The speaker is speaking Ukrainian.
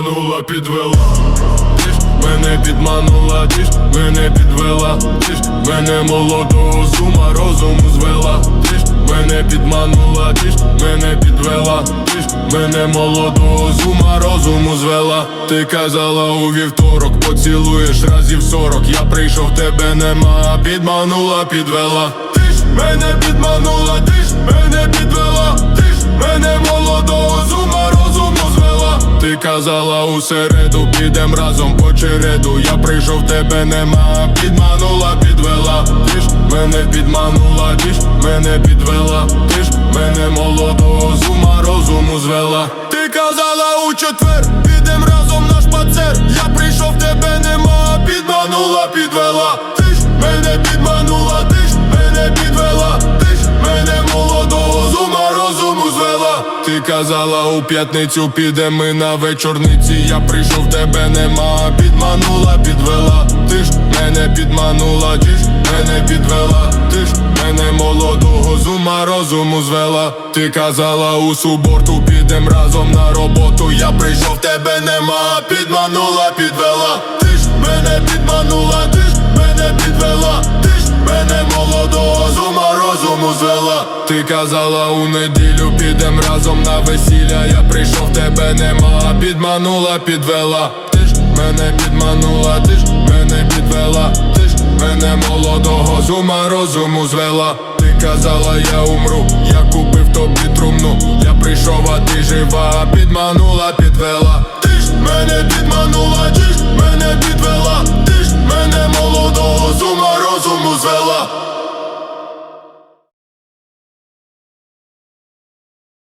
підманула, підвела. Ти ж мене підманула, ти ж мене підвела, ти ж мене молодого з ума розуму звела. Ти ж мене підманула, ти ж мене підвела, ти ж мене молодого з ума розуму звела. Ти казала у вівторок, поцілуєш разів сорок. Я прийшов, тебе нема, підманула, підвела. Ти ж мене підманула, ти ж мене підвела, казала у середу, підем разом по череду. Я прийшов, тебе нема, підманула, підвела. Ти ж мене підманула, ти ж мене підвела, ти ж мене молодого з ума розуму звела. Ти казала у четвер, підем разом на шпацер. Я прийшов, тебе нема, підманула, підвела. Ти ж мене підманула, звела. Ти казала у п'ятницю підемо ми на вечорниці. Я прийшов, тебе нема, підманула, підвела. Ти ж мене підманула, ти ж мене підвела, ти ж мене молодого з ума розуму звела. Ти казала у суботу, підем разом на роботу. Я прийшов, тебе нема, підманула, підвела. Ти ж мене підманула, ти звела. Ти казала у неділю, підем разом на весілля. Я прийшов, тебе нема, підманула, підвела. Ти ж мене підманула, ти ж мене підвела, ти ж мене молодого з ума розуму звела. Ти казала, я умру, я купив тобі трумну. Я прийшов, а ти жива, підманула, підвела. Ти ж мене підманула,